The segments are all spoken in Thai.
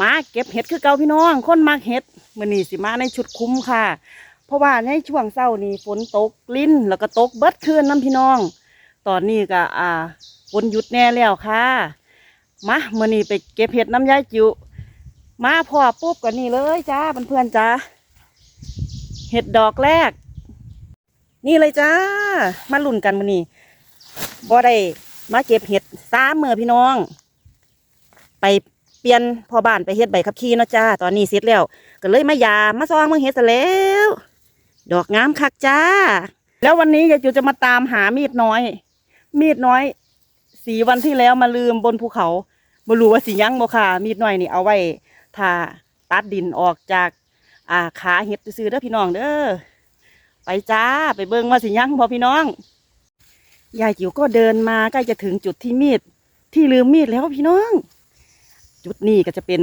มาเก็บเห็ดคือเก่าพี่น้อง คนมักเห็ดมือนีสิมาในชุดคุ้มค่ะ เพราะว่าในช่วงเช้านี้ฝนตกลิ้นแล้วก็ตกเบิดคืนน้ำพี่น้อง ตอนนี้ก็อ่าฝนหยุดแน่แล้วค่ะ มามือนีไปเก็บเห็ดน้ำยายจิ๋วมาพอปุ๊บก็นนี่เลยจ้าเพื่อนๆจ้าเห็ดดอกแรก นี่เลยจ้า มาลุ่นกันมือนี้บ่ได้มาเก็บเห็ดสามมือพี่น้อง ไป เปลี่ยนพอบ้านไปเฮ็ดใบขับขี่เนาะจ้า ตอนนี้เสร็จแล้ว ก็เลยมายามาซองมึงเฮ็ดซะแล้ว ดอกงามคักจ้า แล้ววันนี้ยายจูจะมาตามหามีดน้อย มีดน้อยสีวันที่แล้วมาลืมบนภูเขาบ่รู้ว่าสิยังบ่ค่ะ มีดน้อยนี่เอาไว้ถ้าตัดดินออกจากอ่าขาเห็ดซื้อเด้อพี่น้องเด้อไปจ้าไปเบิ่งว่าสิยังบ่พี่น้องยายจิ๋วก็เดินมาใกล้จะถึงจุดที่มีด ที่ลืมมีดแล้วพี่น้อง จุดนี้ก็จะเป็น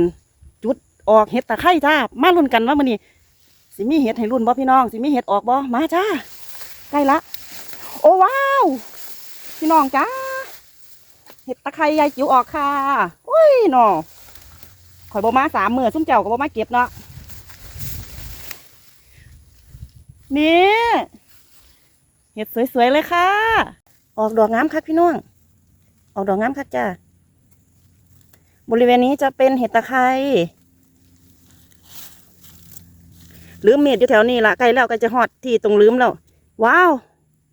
จุดออกเห็ดตะไคร่จ้ามาลุ้นกันว่ามันนี่สิมีเห็ดให้รุ่นบ่พี่น้องสิมีเห็ดออกบ่มาจ้าใกล้ละ โอ้ว้าว พี่น้องจ้าเห็ดตะไคร่ยายจิ๋วออกค่ะโอ้ยหนอข่อยบ่มาสามมือซุ่มเจ้าก็บ่มาเก็บเนาะนี่เห็ดสวยๆเลยค่ะ ออกดอกงามคักพี่น้อง ออกดอกงามคักจ้า บริเวณนี้จะเป็นเห็ดตะไคร้ลืมมีดอยู่แถวนี้ละใกล้แล้วใกล้จะหอดที่ตรงลืมแล้ว ว้าว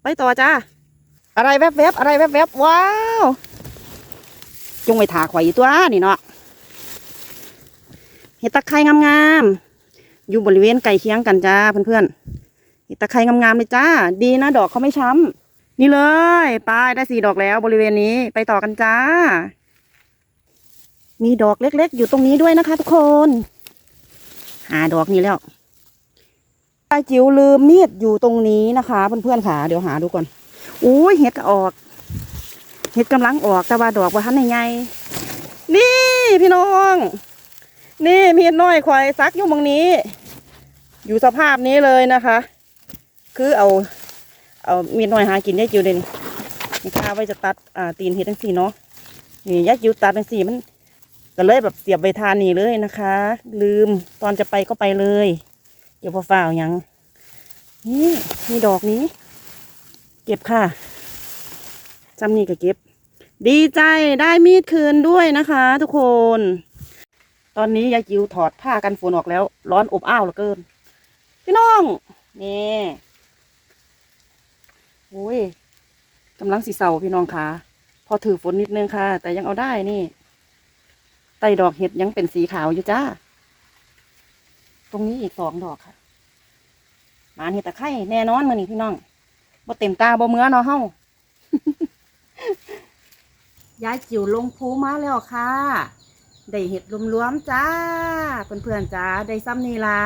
ไปต่อจ้า อะไรแวบๆอะไรแวบๆว้าว จงไปถาข่อยตัวนี่เนาะเห็ดตะไคร้งามๆอยู่บริเวณใกล้เคียงกันจ้าเพื่อนๆเห็ดตะไคร้งามๆเลยจ้า ดีนะดอกเขาไม่ช้ำนี่เลย ไปได้สี่ดอกแล้วบริเวณนี้ไปต่อกันจ้า มีดอกเล็กๆ อยู่ตรงนี้ด้วยนะคะ ทุกคน หาดอกนี้แล้วป้าจิ๋วลืมมีดอยู่ตรงนี้นะคะเพื่อนๆค่ะ เดี๋ยวหาดูก่อนอุ้ยเห็ดก็ออก เห็ดกำลังออกแต่ว่าดอกว่าทันใหญ่นี่พี่น้อง นี่มีดน้อยควายซักอยู่ตรงนี้ อยู่สภาพนี้เลยนะคะ คือเอา เอามีดน้อยหากินได้จิ๋วเด่นนี่ค่ะไว้จะตัดอ่าตีนเห็ดทั้งสี่เนาะนี่ยัดจิ๋วตัดทั้งสี่มัน ก็เลยแบบเสียบใบทานนี่เลยนะคะ ลืมตอนจะไปก็ไปเลย เดี๋ยวพอฝ่าวหยัง นี่มีดอกนี้ เก็บค่ะจำนี่ก็เก็บ ดีใจได้มีดคืนด้วยนะคะ ทุกคน ตอนนี้ยายจิวถอดผ้ากันฝนออกแล้ว ร้อนอบอ้าวเหลือเกิน พี่น้องนี่โอ้ยกำลังสีเสาพี่น้องคะพอถือฝนนิดนึงค่ะ แต่ยังเอาได้นี่ ไต่ดอกเห็ดยังเป็นสีขาวอยู่จ้า ตรงนี้อีกสองดอกค่ะหมาเห็ดตะไคร่แน่นอนมือนี่พี่น้องบ่เต็มตาบ่เมื่อเนาะเฮายายจิ๋วลงภูมาแล้วค่ะ ได้เห็ดรวมๆจ้า เพื่อนๆจ้า ได้ซ้ำนี่ละ